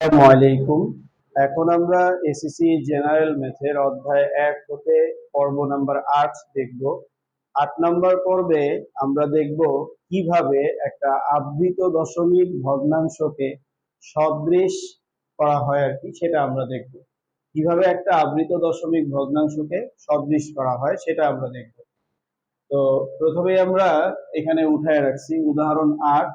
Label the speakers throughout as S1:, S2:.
S1: আসসালামু এখন আমরা এসএসসি জেনারেল ম্যাথের অধ্যায় এক হতে পর্ব নাম্বার আট দেখব। আট নাম্বার পর্বে আমরা দেখব কীভাবে একটা আবৃত দশমিক ভগ্নাংশকে সদৃশ করা হয় আর কি, সেটা আমরা দেখব। কীভাবে একটা আবৃত দশমিক ভগ্নাংশকে সদৃশ করা হয়, সেটা আমরা দেখব। তো প্রথমে আমরা এখানে উঠায় রাখছি। উদাহরণ আট।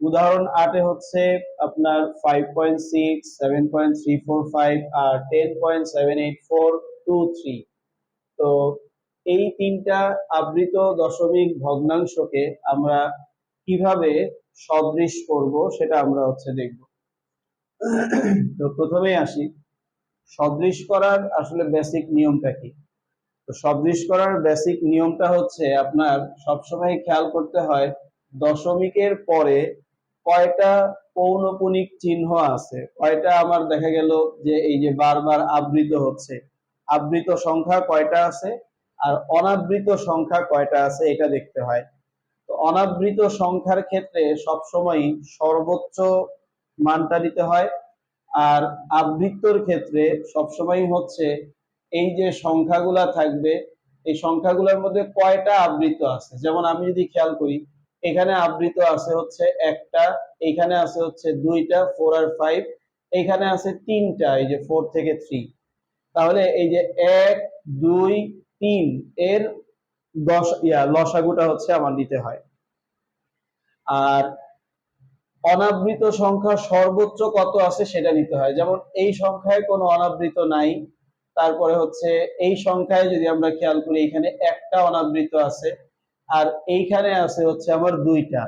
S1: উদাহরণ আটে হচ্ছে আপনার five point six seven point three four five আর ten point seven eight four two three তো এই তিনটা আবৃত দশমিক ভগ্নাংশকে আমরা কীভাবে সদৃশ করব সেটা আমরা হচ্ছে দেখব। তো প্রথমেই আসি, সদৃশ করার আসলে বেসিক নিয়মটা কি? তো সদৃশ করার বেসিক নিয়মটা হচ্ছে আপনার সবসময় খেয়াল করতে হয় দশমিকের পরে কয়টা পৌনপুনিক চিহ্ন আছে? কয়টা আমার দেখা গেল যে এই যে বারবার আবৃত হচ্ছে। আবৃত সংখ্যা কয়টা আছে? আর অনাবৃত সংখ্যা কয়টা আছে এটা দেখতে হয়। তো অনাবৃত সংখ্যার ক্ষেত্রে সবসময় সর্বোচ্চ মানটা দিতে হয়। আর আবৃত্তর ক্ষেত্রে সবসময় হচ্ছে এই যে সংখ্যাগুলা থাকবে, এই সংখ্যাগুলোর মধ্যে কয়টা আবৃত আছে? যেমন আমি যদি খেয়াল করি এখানে আবৃত আছে হচ্ছে একটা, এখানে আছে হচ্ছে দুইটা ফোর আর ফাইভ এখানে আছে তিনটা, এই যে ফোর থেকে থ্রি তাহলে এই যে এক, দুই, তিন, এর দশ, ইয়া, লসাগুটা হচ্ছে আমার নিতে হয়। আর অনাবৃত সংখ্যা সর্বোচ্চ কত আছে সেটা নিতে হয়। যেমন এই সংখ্যায় কোনো অনাবৃত নাই, তারপরে হচ্ছে এই সংখ্যায় যদি আমরা খেয়াল করি, এখানে একটা অনাবৃত আছে আর এইখানে আছে হচ্ছে আমার দুইটা।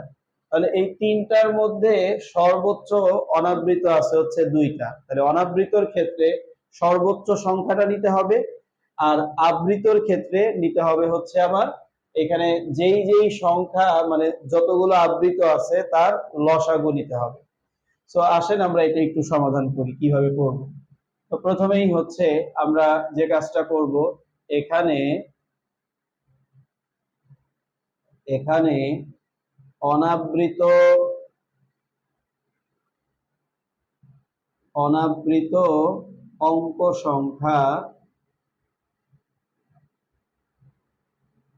S1: তাহলে এই তিনটার মধ্যে সর্বোচ্চ অনাবৃত আছে হচ্ছে দুইটা। তাহলে অনাবৃতর ক্ষেত্রে সর্বোচ্চ সংখ্যাটা নিতে হবে আর আবৃতর ক্ষেত্রে নিতে হবে হচ্ছে আমার এখানে যেই যেই সংখ্যা মানে যতগুলো আবৃত আছে তার লসাগু নিতে হবে। তো আসেন আমরা এটা একটু সমাধান করি, কীভাবে করব? তো প্রথমেই হচ্ছে আমরা যে কাজটা করব, এখানে এখানে অনাবৃত অনাবৃত অঙ্ক সংখ্যা,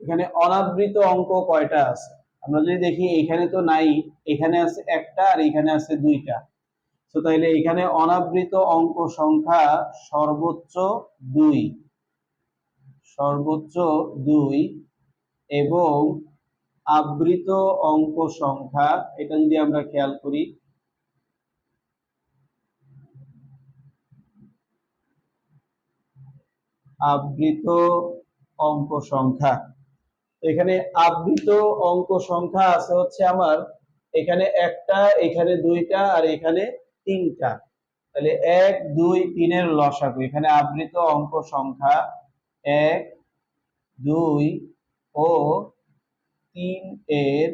S1: এখানে অনাবৃত অঙ্ক কয়টা আছে? আমরা যদি দেখি এখানে তো নাই, এখানে আছে একটা আর এখানে আছে দুইটা। তো তাইলে এখানে অনাবৃত অঙ্ক সংখ্যা সর্বোচ্চ দুই। সর্বোচ্চ দুই এবং আবৃত অঙ্ক সংখ্যা, এটা যদি আমরা খেয়াল করি, আবৃত অঙ্ক সংখ্যা। এখানে আবৃত অঙ্ক সংখ্যা আছে হচ্ছে আমার, এখানে একটা, এখানে দুইটা, আর এখানে তিনটা। তাহলে এক, দুই, তিনের লসাগু। এখানে আবৃত অঙ্ক সংখ্যা এক, দুই ও তিন এর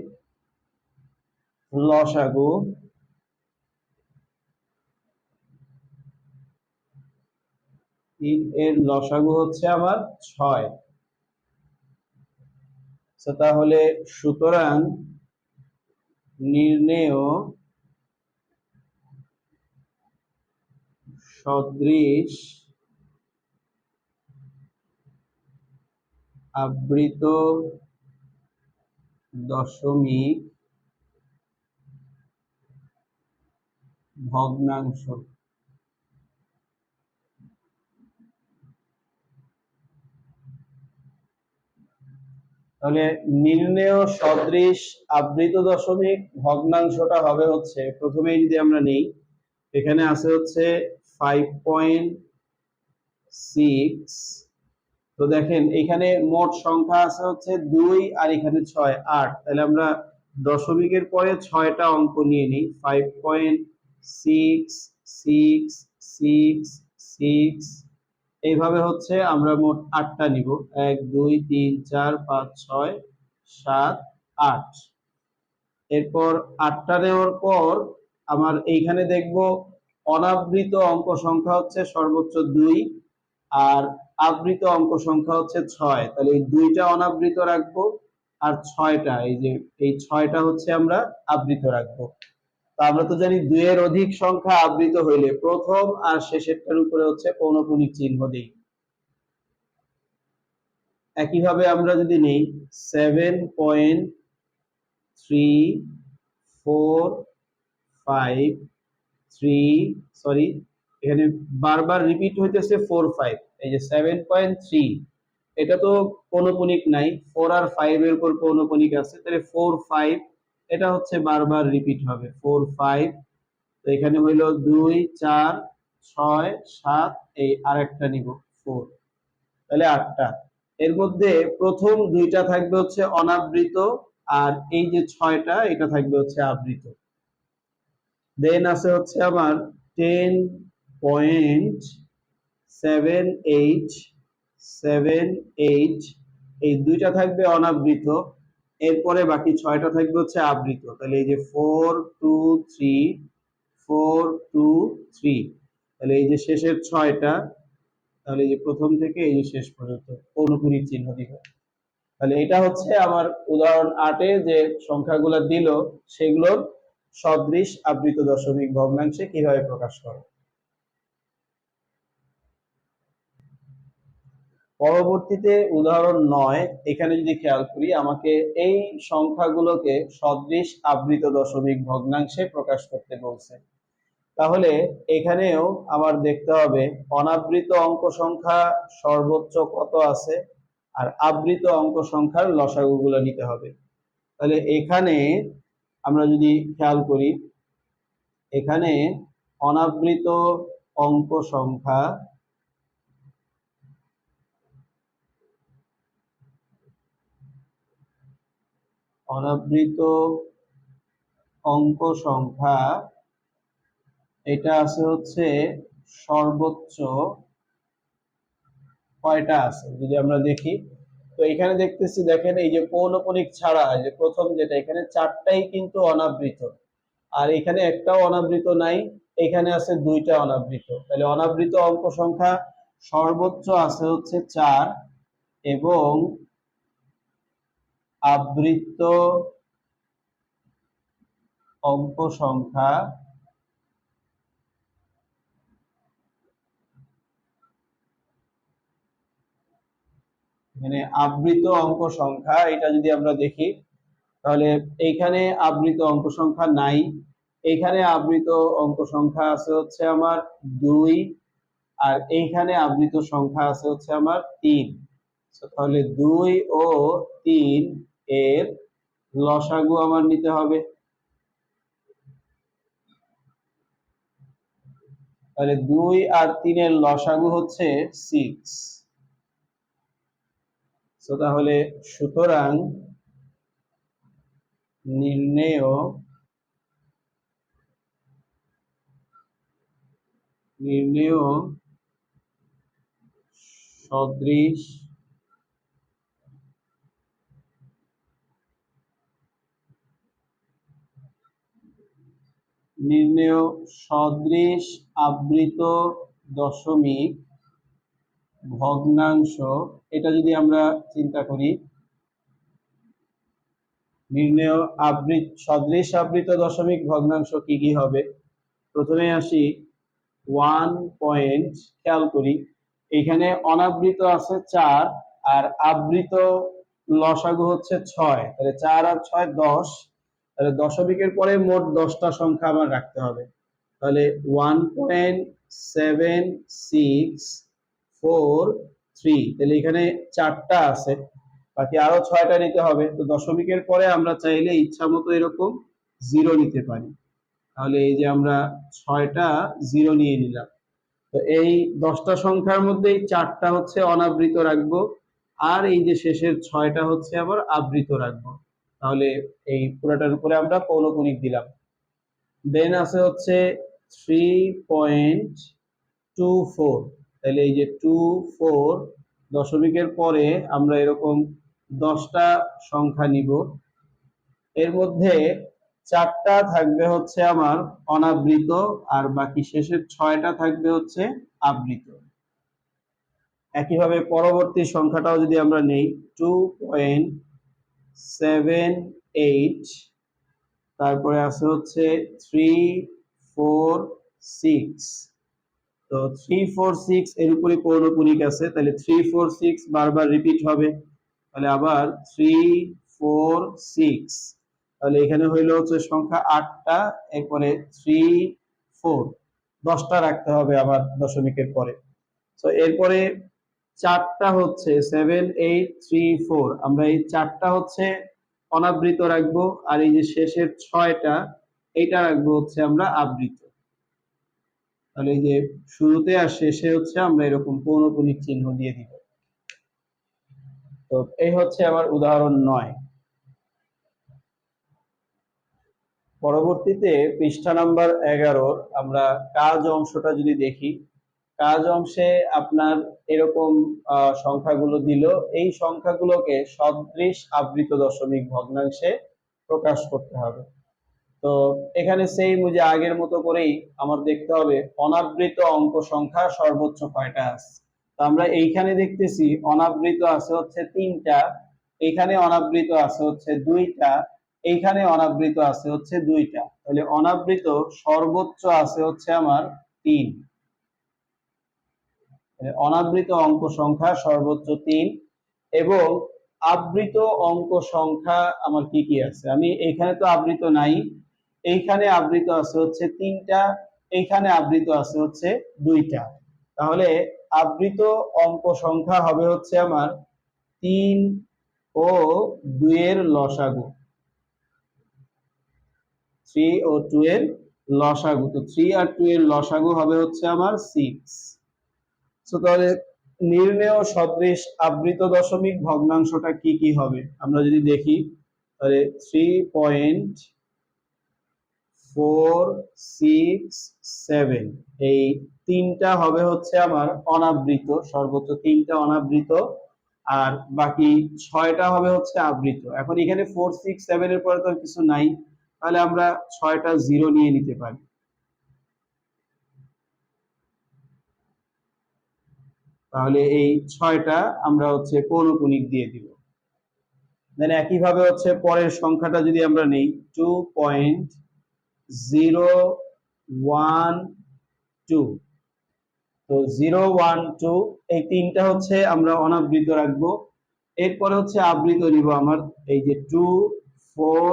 S1: লসাগু তিন এর লসাগু হচ্ছে আমার ছয়। তাহলে সুতরাং নির্ণেয় সদৃশ আবৃত দশমিক ভগ্নাংশ। তাহলে নির্ণেয় সদৃশ আবৃত দশমিক ভগ্নাংশটা হবে হচ্ছে, প্রথমেই যদি আমরা নেই, এখানে আছে হচ্ছে ফাইভ পয়েন্ট সিক্স তো দেখেন, এখানে মোট সংখ্যা আছে হচ্ছে দুই আর এখানে ছয়, আট। তাহলে আমরা দশমিকের পরে ছয়টা অঙ্ক নিয়ে নিই। Five point six six six six এইভাবে হচ্ছে আমরা মোট আটটা নিব। এক, দুই, তিন, চার, পাঁচ, ছয়, সাত, আট। এরপর আটটা নেওয়ার পর আমার এইখানে দেখব অনাবৃত অঙ্ক সংখ্যা হচ্ছে সর্বোচ্চ দুই আর আবৃত অঙ্ক সংখ্যা হচ্ছে ছয়। তাহলে এই দুইটা অনাবৃত রাখব আর ছয়টা, এই যে এই ছয়টা হচ্ছে আমরা আবৃত রাখব। তা আমরা তো জানি দুইয়ের অধিক সংখ্যা আবৃত হইলে প্রথম আর শেষেরটার উপরে হচ্ছে পৌনপুনিক চিহ্ন দিই। একইভাবে আমরা যদি নেই, seven point three four five three, sorry এখানে বারবার রিপিট হইতেছে ফোর ফাইভ এই যে সেভেন পয়েন্ট থ্রি এটা তো পৌনপুনিক নাই। ফোর আর ফাইভ এর উপর পৌনপুনিক আছে। তাহলে ফোর ফাইভ এটা হচ্ছে বারবার রিপিট হবে। ফোর ফাইভ তো এখানে হইল দুই, চার, ছয়, সাত, এই আরেকটা নিব ফোর তাহলে আটটা। এর মধ্যে প্রথম দুইটা থাকবে হচ্ছে অনাবৃত, আর এই যে ছয়টা, এটা থাকবে হচ্ছে আবৃত। দেন আছে হচ্ছে আমার ten point seven eight seven eight এই দুইটা থাকবে অনাবৃত, এরপরে বাকি ছয়টা থাকবে হচ্ছে আবৃত। তাহলে এই যে four two three four two three তাহলে এই যে শেষের ছয়টা, তাহলে এই যে প্রথম থেকে এই যে শেষ পর্যন্ত অনুপুরী চিহ্ন দিব। তাহলে এটা হচ্ছে আমার উদাহরণ আটে যে সংখ্যাগুলো দিল, সেগুলোর সদৃশ আবৃত দশমিক ভগ্নাংশে কীভাবে প্রকাশ করে। পরবর্তীতে উদাহরণ নয়, এখানে যদি খেয়াল করি, আমাকে এই সংখ্যাগুলোকে সদৃশ আবৃত দশমিক ভগ্নাংশে প্রকাশ করতে বলছে। তাহলে এখানেও আমার দেখতে হবে, অনাবৃত অঙ্ক সংখ্যা সর্বোচ্চ কত আছে, আর আবৃত অঙ্ক সংখ্যার লসাগুগুলো নিতে হবে। তাহলে এখানে আমরা যদি খেয়াল করি, এখানে অনাবৃত অঙ্ক সংখ্যা অনাবৃত অঙ্ক সংখ্যা এটা আছে হচ্ছে সর্বোচ্চ কয়টা আছে, যদি আমরা দেখি। তো এখানে দেখতেছি, দেখেন, এই যে পৌনপনিক ছাড়া যে প্রথম যেটা, এখানে চারটাই কিন্তু অনাবৃত। আর এখানে একটাও অনাবৃত নাই, এখানে আছে দুইটা অনাবৃত। তাহলে অনাবৃত অঙ্ক সংখ্যা সর্বোচ্চ আছে হচ্ছে চার এবং আবৃত অঙ্ক সংখ্যা এখানে আবৃত অঙ্ক সংখ্যা, এটা যদি আমরা দেখি, তাহলে এইখানে আবৃত অঙ্ক সংখ্যা নাই। এইখানে আবৃত অঙ্ক সংখ্যা আছে হচ্ছে আমার দুই, আর এইখানে আবৃত সংখ্যা আছে হচ্ছে আমার তিন। তাহলে দুই ও তিন এর লসাগু আমার নিতে হবে। তাহলে দুই আর তিনের লসাগু হচ্ছে সিক্স তাহলে সুতরাং নির্ণেয় নির্ণেয় সদৃশ নির্ণেয় সদৃশ আবৃত দশমিক ভগ্নাংশ। এটা যদি আমরা চিন্তা করি, নির্ণেয় আবৃত, সদৃশ আবৃত দশমিক ভগ্নাংশ কি কি হবে? প্রথমে আসি ওয়ান পয়েন্ট খেয়াল করি, এখানে অনাবৃত আছে চার, আর আবৃত লসাগু হচ্ছে ছয়, তাহলে চার আর ছয় দশ তাহলে দশমিকের পরে মোট দশটা সংখ্যা আমার রাখতে হবে। তাহলে one point seven six four three তাহলে এখানে চারটা আছে, বাকি আরও ছয়টা নিতে হবে। তো দশমিকের পরে আমরা চাইলে ইচ্ছা মতো এরকম জিরো নিতে পারি। তাহলে এই যে আমরা ছয়টা জিরো নিয়ে নিলাম। তো এই দশটা সংখ্যার মধ্যে এই চারটা হচ্ছে অনাবৃত রাখব, আর এই যে শেষের ছয়টা হচ্ছে আবার আবৃত রাখব। তাহলে এই পুরোটার উপরে আমরা পৌনপুনিক দিলাম। দেন আছে হচ্ছে থ্রি পয়েন্ট টু ফোর তাহলে এই যে টু ফোর দশমিকের পরে আমরা এরকম দশটা সংখ্যা নিব। এর মধ্যে চারটা থাকবে হচ্ছে আমার অনাবৃত আর বাকি শেষের ছয়টা থাকবে হচ্ছে আবৃত। একইভাবে পরবর্তী সংখ্যাটাও যদি আমরা নেই টু পয়েন্ট সেভেন এইট, তারপরে আছে হচ্ছে থ্রি ফোর সিক্স। তো থ্রি ফোর সিক্স এর উপরে পৌনপুনিক আছে, তাহলে থ্রি ফোর সিক্স বারবার রিপিট হবে। তাহলে আবার থ্রি ফোর সিক্স, তাহলে এখানে হইল হচ্ছে সংখ্যা আটটা, এরপরে থ্রি ফোর, দশটা রাখতে হবে আবার দশমিকের পরে। তো এরপরে চারটা হচ্ছে সেভেন এইট থ্রি ফোর আমরা এই চারটা হচ্ছে অনাবৃত রাখব, আর এই যে শেষের ছয়টা, এইটা রাখব হচ্ছে আমরা আবৃত। তাহলে এই যে শুরুতে আর শেষে হচ্ছে আমরা এরকম পৌনপুনিক চিহ্ন দিয়ে দিব। তো এই হচ্ছে আমার উদাহরণ নয়। পরবর্তীতে পৃষ্ঠা নাম্বার এগারোর আমরা কাজ অংশটা যদি দেখি কাজ অংশে আপনার এরকম সংখ্যাগুলো দিল। এই সংখ্যাগুলোকে সদৃশ আবৃত দশমিক ভগ্নাংশে প্রকাশ করতে হবে। তো এখানে সেই যে আগের মতো করেই আমার দেখতে হবে, অনাবৃত অঙ্ক সংখ্যা সর্বোচ্চ কয়টা আছে? তো আমরা এইখানে দেখতেছি অনাবৃত আছে হচ্ছে তিনটা, এইখানে অনাবৃত আছে হচ্ছে দুইটা, এইখানে অনাবৃত আছে হচ্ছে দুইটা। তাহলে অনাবৃত সর্বোচ্চ আছে হচ্ছে আমার তিন। অনাবৃত অঙ্ক সংখ্যা সর্বোচ্চ তিন এবং আবৃত অঙ্ক সংখ্যা আমার কি কি আছে? আমি এখানে তো আবৃত নাই। এইখানে আবৃত আছে হচ্ছে তিনটা, এইখানে আবৃত আছে হচ্ছে দুইটা। তাহলে আবৃত অঙ্ক সংখ্যা হবে হচ্ছে আমার তিন ও দুইয়ের লসাগু। থ্রি ও টু এর লসাগু। তো থ্রি আর টু এর লসাগু হবে হচ্ছে আমার সিক্স। তাহলে নির্ণেয় সদৃশ আবৃত দশমিক ভগ্নাংশটা কি কি হবে? আমরা যদি দেখি, তাহলে three point four six seven এই তিনটা হবে হচ্ছে আমার অনাবৃত, সর্বোচ্চ তিনটা অনাবৃত, আর বাকি ছয়টা হবে হচ্ছে আবৃত। এখন এখানে ফোর সিক্স সেভেন এর পরে তো কিছু নাই, তাহলে আমরা ছয়টা জিরো নিয়ে নিতে পারি। তাহলে এই ছয়টা আমরা হচ্ছে পৌনপুনিক দিয়ে দিব। দেন একইভাবে হচ্ছে পরের সংখ্যাটা যদি আমরা নেই two point zero one two তো জিরো ওয়ান টু এই তিনটা হচ্ছে আমরা অনাবৃত রাখব। এরপরে হচ্ছে আবৃত নিব আমার, এই যে টু ফোর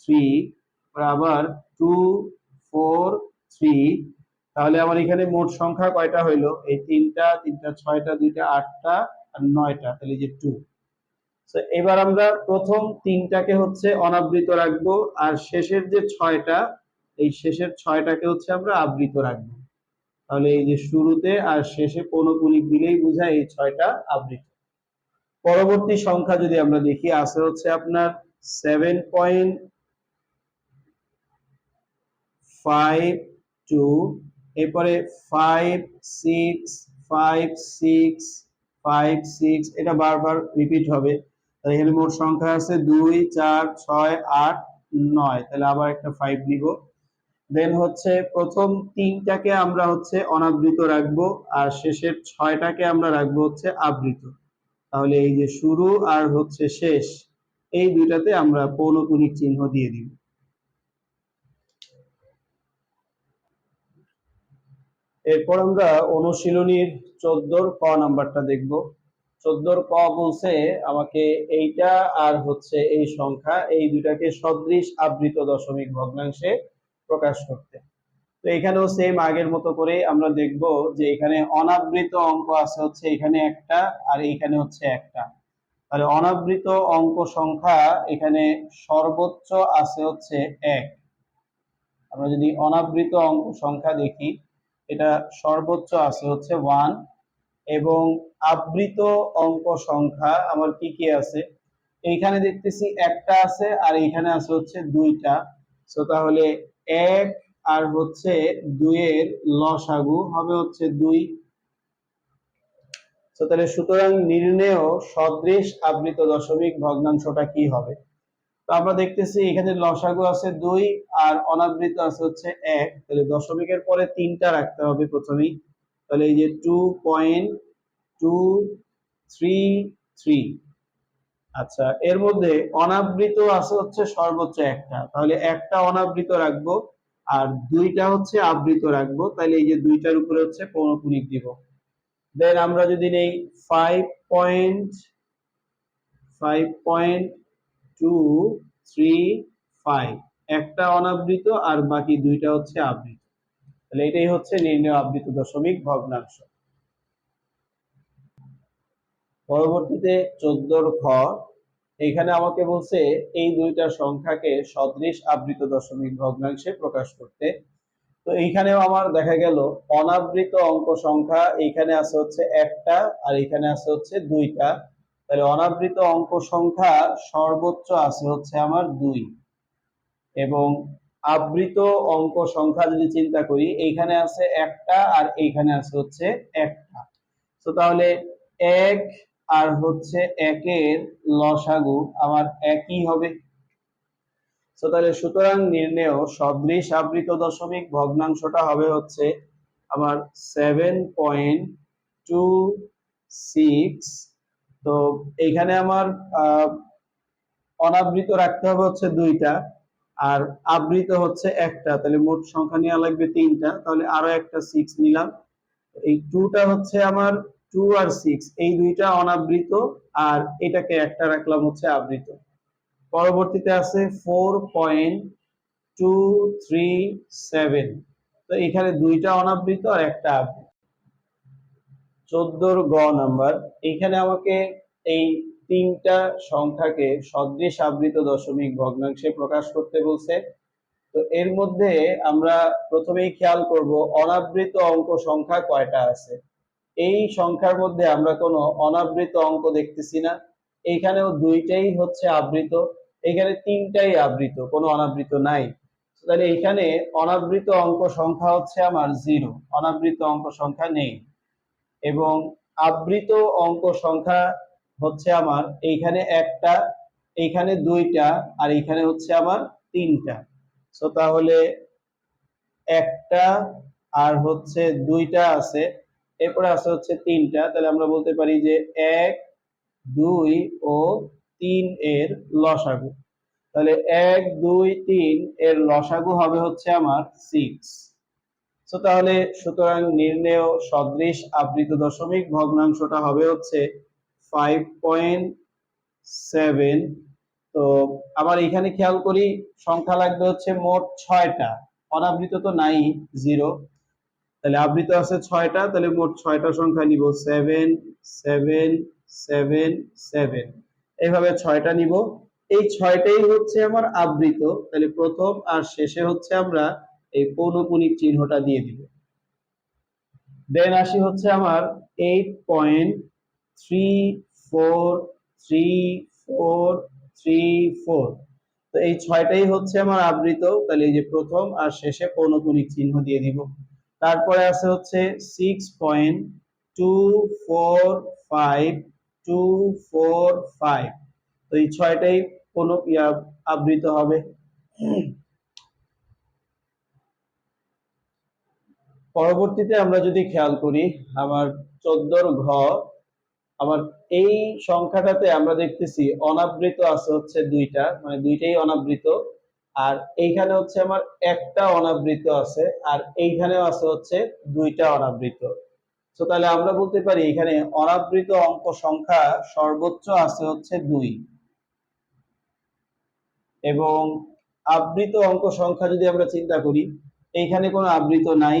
S1: থ্রি আবার টু ফোর থ্রি তাহলে আমার এখানে মোট সংখ্যা কয়টা হইল? এই তিনটা তিনটা, ছয়টা, দুইটা, আটটা আর নয়টা, তাহলে যে টু এবার আমরা প্রথম তিনটাকে হচ্ছে অনাবৃত রাখব আর শেষের যে ছয়টা, এই শেষের ছয়টাকে হচ্ছে আমরা আবৃত রাখব। তাহলে এই যে শুরুতে আর শেষে পৌনপুনিক দিলেই বোঝায় এই ছয়টা আবৃত। পরবর্তী সংখ্যা যদি আমরা দেখি, আছে হচ্ছে আপনার সেভেন পয়েন্ট ফাইভ টু এরপরে five six five six five six এটা বারবার রিপিট হবে। তাহলে এখানে মোট সংখ্যা আছে দুই, চার, ছয়, আট, নয়। তাহলে আবার একটা ফাইভ নিব। দেন হচ্ছে প্রথম তিনটাকে আমরা হচ্ছে অনাবৃত রাখব আর শেষের ছয়টাকে আমরা রাখব হচ্ছে আবৃত। তাহলে এই যে শুরু আর হচ্ছে শেষ, এই দুইটাতে আমরা পৌনপুনিক চিহ্ন দিয়ে দিব। এরপর আমরা অনুশীলনীর চোদ্দোর ক নাম্বারটা দেখব। চোদ্দোর ক বলছে, আমাকে এইটা আর হচ্ছে এই সংখ্যা, এই দুটাকে সদৃশ আবৃত দশমিক ভগ্নাংশে প্রকাশ করতে। তো এখানেও সেম আগের মতো করে আমরা দেখব যে এখানে অনাবৃত অঙ্ক আছে হচ্ছে এখানে একটা আর এইখানে হচ্ছে একটা। তাহলে অনাবৃত অঙ্ক সংখ্যা এখানে সর্বোচ্চ আছে হচ্ছে এক। আমরা যদি অনাবৃত অঙ্ক সংখ্যা দেখি এটা সর্বোচ্চ আছে হচ্ছে ওয়ান এবং আবৃত অঙ্ক সংখ্যা আমার কি কি আছে? এইখানে দেখতেছি একটা আছে আর এইখানে আছে হচ্ছে দুইটা। সো তাহলে এক আর হচ্ছে দুইয়ের লসাগু হবে হচ্ছে দুই। সুতরাং নির্ণেয় সদৃশ আবৃত দশমিক ভগ্নাংশটা কি হবে? তো আমরা দেখতেছি এখানে লসাগু আছে দুই আর অনাবৃত আছে হচ্ছে এক। তাহলে দশমিকের পরে তিনটা রাখতে হবে প্রথমেই। তাহলে এই যে two point two three three আচ্ছা এর মধ্যে অনাবৃত আছে হচ্ছে সর্বোচ্চ একটা। তাহলে একটা অনাবৃত রাখব আর দুইটা হচ্ছে আবৃত রাখব। তাহলে এই যে দুইটার উপরে হচ্ছে পৌনপুনিক দিব। দেন আমরা যদি নেই five point five point two three five একটা অনাবৃত আর বাকি দুইটা হচ্ছে আবৃত। তাহলে এটাই হচ্ছে নির্ণয় আবৃত দশমিক ভগ্নাংশ। পরবর্তীতে খ। এখানে আমাকে বলছে এই দুইটা সংখ্যাকে সদৃশ আবৃত দশমিক ভগ্নাংশে প্রকাশ করতে। তো এইখানেও আমার দেখা গেল অনাবৃত অঙ্ক সংখ্যা, এইখানে আছে হচ্ছে একটা আর এখানে আছে হচ্ছে দুইটা। তাহলে অনাবৃত অঙ্ক সংখ্যা সর্বোচ্চ আছে হচ্ছে আমার দুই। এবং আবৃত অঙ্ক সংখ্যা যদি চিন্তা করি, এইখানে আছে একটা আর এইখানে আছে হচ্ছে একটা। তো তাহলে এক আর হচ্ছে একের লসাগু আমার একই হবে। তো তাহলে সুতরাং নির্ণেয় সদৃশ আবৃত দশমিক ভগ্নাংশটা হবে হচ্ছে আমার সেভেন পয়েন্ট টু সিক্স তো এইখানে আমার অনাবৃত রাখতে হবে হচ্ছে দুইটা, আর আবৃত হচ্ছে একটা, তাহলে মোট সংখ্যা নেওয়া লাগবে তিনটা, তাহলে আরও একটা সিক্স নিলাম। এই টুটা হচ্ছে আমার টু আর সিক্স এই দুইটা অনাবৃত, আর এটাকে একটা রাখলাম হচ্ছে আবৃত। পরবর্তীতে আছে four point two three seven তো এখানে দুইটা অনাবৃত আর একটা আবৃত। চোদ্দোর গ নাম্বার। এখানে আমাকে এই তিনটা সংখ্যাকে সদৃশ আবৃত দশমিক ভগ্নাংশে প্রকাশ করতে বলছে। তো এর মধ্যে আমরা প্রথমেই খেয়াল করব, অনাবৃত অঙ্ক সংখ্যা কয়টা আছে? এই সংখ্যার মধ্যে আমরা কোনো অনাবৃত অঙ্ক দেখতেছি না। এইখানেও দুইটাই হচ্ছে আবৃত, এখানে তিনটাই আবৃত, কোনো অনাবৃত নাই। তাহলে এখানে অনাবৃত অঙ্ক সংখ্যা হচ্ছে আমার জিরো, অনাবৃত অঙ্ক সংখ্যা নেই। এবং আবৃত অঙ্ক সংখ্যা হচ্ছে আমার এইখানে একটা, এইখানে দুইটা, আর এইখানে হচ্ছে আমার তিনটা। সো তাহলে একটা আর হচ্ছে দুইটা আছে, এরপরে আছে হচ্ছে তিনটা। তাহলে আমরা বলতে পারি যে এক, দুই ও তিন এর লসাগু। তাহলে এক, দুই, তিন এর লসাগু হবে হচ্ছে আমার সিক্স তো তাহলে সুতরাং নির্ণেয় সদৃশ আবৃত দশমিক ভগ্নাংশটা হবে হচ্ছে ফাইভ পয়েন্ট সেভেন তো আবার এখানে খেয়াল করি, সংখ্যা লাগবে হচ্ছে মোট ছয়টা। অনাবৃত তো নাই জিরো তাহলে আবৃত আছে ছয়টা, তাহলে মোট ছয়টা সংখ্যা নিব সেভেন সেভেন সেভেন সেভেন এইভাবে ছয়টা নিব। এই ছয়টাই হচ্ছে আমার আবৃত। তাহলে প্রথম আর শেষে হচ্ছে আমরা এই পৌনপুনিক চিহ্নটা দিয়ে দিব। দেন আসি হচ্ছে আমার eight point three four three four three four তো এই ছয়টাই হচ্ছে আমার আবৃত, তাহলে এই যে প্রথম আর শেষে পৌনপুনিক চিহ্ন দিয়ে দিব। তারপরে আছে হচ্ছে six point two four five two four five তো এই ছয়টাই কোনো আবৃত হবে। পরবর্তীতে আমরা যদি খেয়াল করি, আমার চোদ্দোর ঘ, আমার এই সংখ্যাটাতে আমরা দেখতেছি অনাবৃত আছে হচ্ছে দুইটা মানে দুইটাই অনাবৃত, আর এইখানে হচ্ছে আমার একটা অনাবৃত আছে, আর এইখানেও আছে হচ্ছে দুইটা অনাবৃত। তো তাহলে আমরা বলতে পারি এখানে অনাবৃত অঙ্ক সংখ্যা সর্বোচ্চ আছে হচ্ছে দুই। এবং আবৃত অঙ্ক সংখ্যা যদি আমরা চিন্তা করি, এইখানে কোনো আবৃত নাই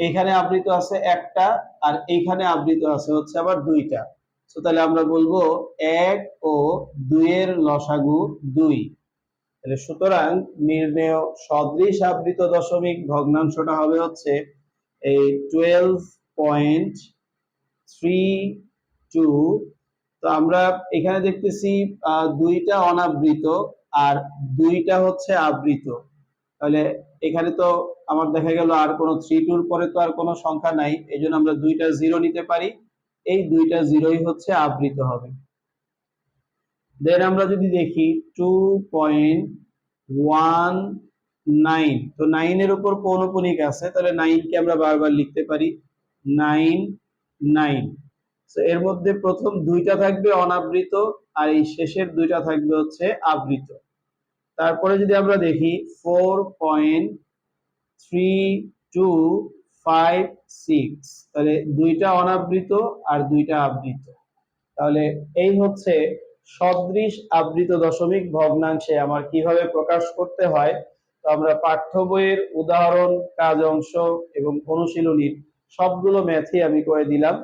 S1: এইখানে আবৃত আছে একটা, আর এইখানে আবৃত আছে হচ্ছে আবার দুইটা। তো তাহলে আমরা বলব এক ও দুইয়ের লসাগু দুই। তাহলে সুতরাং নির্ণেয় সদৃশ আবৃত দশমিক ভগ্নাংশটা হবে হচ্ছে এই টুয়েলভ পয়েন্ট থ্রি টু তো আমরা এখানে দেখতেছি দুইটা অনাবৃত আর দুইটা হচ্ছে আবৃত। তাহলে এখানে তো আমার দেখা গেল আর কোনো থ্রি টুর পরে তো আর কোনো সংখ্যা নাই এই জন্য আমরা দুইটা জিরো নিতে পারি। এই দুইটা জিরোই হচ্ছে আবৃত হবে। দেন আমরা যদি দেখি টু পয়েন্ট ওয়ান নাইন তো নাইনের উপর পৌনপুনিক আছে, তাহলে নাইনকে আমরা বারবার লিখতে পারি নাইন নাইন এর মধ্যে প্রথম দুইটা থাকবে অনাবৃত, আর এই শেষের দুইটা থাকবে হচ্ছে আবৃত। তারপরে যদি আমরা দেখি four point three two five six তাহলে দুইটা অনাবৃত আর দুইটা আবৃত। তাহলে এই হচ্ছে সদৃশ আবৃত দশমিক ভগ্নাংশে আমার কীভাবে প্রকাশ করতে হয়, তো আমরা পাঠ্য বইয়ের উদাহরণ, কাজ অংশ এবং অনুশীলনীর সবগুলো ম্যাথই আমি করে দিলাম।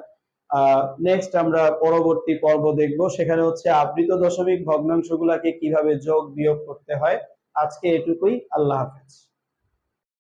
S1: নেক্সট আমরা পরবর্তী পর্ব দেখব। সেখানে হচ্ছে আবৃত দশমিক ভগ্নাংশগুলোকে কীভাবে যোগ বিয়োগ করতে হয়। আজকে এটুকুই। আল্লাহ হাফেজ।